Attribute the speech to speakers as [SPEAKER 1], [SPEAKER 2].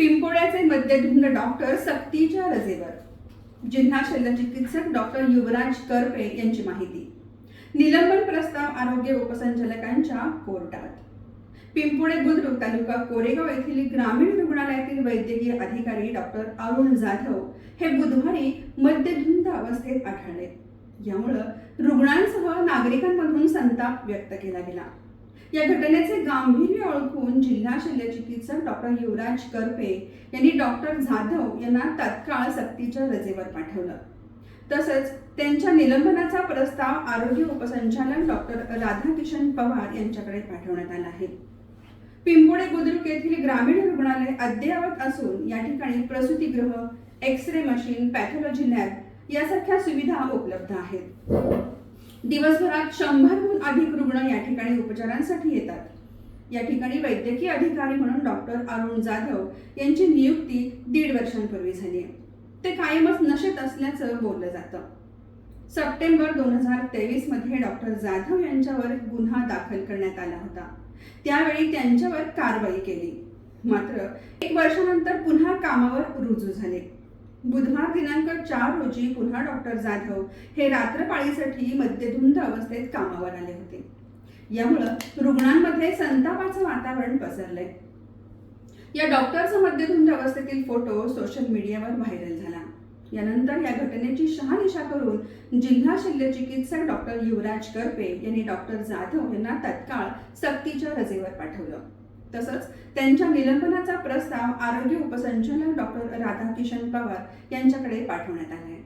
[SPEAKER 1] पिंपोळ्याचे मद्यधुंद doctor सक्तीच्या रजेवर. जिल्हा शल्यचिकित्सक डॉक्टर युवराज करपे यांची माहिती. निलंबन प्रस्ताव आरोग्य उपसंचालकांच्या कोर्टात. पिंपोळे बुद्रुक तालुका कोरेगाव येथील ग्रामीण रुग्णालयातील वैद्यकीय अधिकारी डॉक्टर अरुण जाधव हे बुधवारी मद्यधुंद अवस्थेत आढळले. यामुळं रुग्णांसह नागरिकांमधून संताप व्यक्त केला गेला. या घटनेचे गांभीर्य ओळखून जिल्हा शल्यचिकित्सक डॉक्टर युवराज करपे यांनी डॉक्टर जाधव यांना तत्काळ सक्तीच्या रजेवर पाठवलं. तसंच त्यांच्या निलंबनाचा प्रस्ताव आरोग्य उपसंचालक डॉक्टर राधाकिशन पवार यांच्याकडे पाठवण्यात आला आहे. पिंपोळे बुद्रुक येथील ग्रामीण रुग्णालय अद्ययावत असून या ठिकाणी प्रसूतीगृह x ray machine pathology lab यासारख्या सुविधा उपलब्ध आहेत. दिवसभरात शंभरहून अधिक रुग्ण या ठिकाणी उपचारांसाठी येतात. या ठिकाणी वैद्यकीय अधिकारी म्हणून डॉक्टर अरुण जाधव यांची नियुक्ती दीड वर्षांपूर्वी झाली आहे. ते कायमच नशेत असल्याचं बोललं जातं. सप्टेंबर दोन हजार तेवीसमध्ये डॉक्टर जाधव यांच्यावर गुन्हा दाखल करण्यात आला होता. त्यावेळी त्यांच्यावर कारवाई केली. मात्र एक वर्षानंतर पुन्हा कामावर रुजू झाले. बुधवार दिनांक चार रोजी पुन्हा डॉक्टर जाधव हे रात्रपाळीसाठी मद्यधुंद अवस्थेत कामावर आले होते. यामुळं रुग्णांमध्ये संतापाचं वातावरण पसरलंय. या डॉक्टरचा मध्यधुंद अवस्थेतील फोटो सोशल मीडियावर व्हायरल झाला. यानंतर या घटनेची शहानिशा करून जिल्हा शल्यचिकित्सक डॉक्टर युवराज करपे यांनी डॉक्टर जाधव यांना तत्काळ सक्तीच्या रजेवर पाठवलं. तसंच त्यांच्या निलंबनाचा प्रस्ताव आरोग्य उपसंचालक डॉक्टर राधाकिशन पवार यांच्याकडे पाठवण्यात आला आहे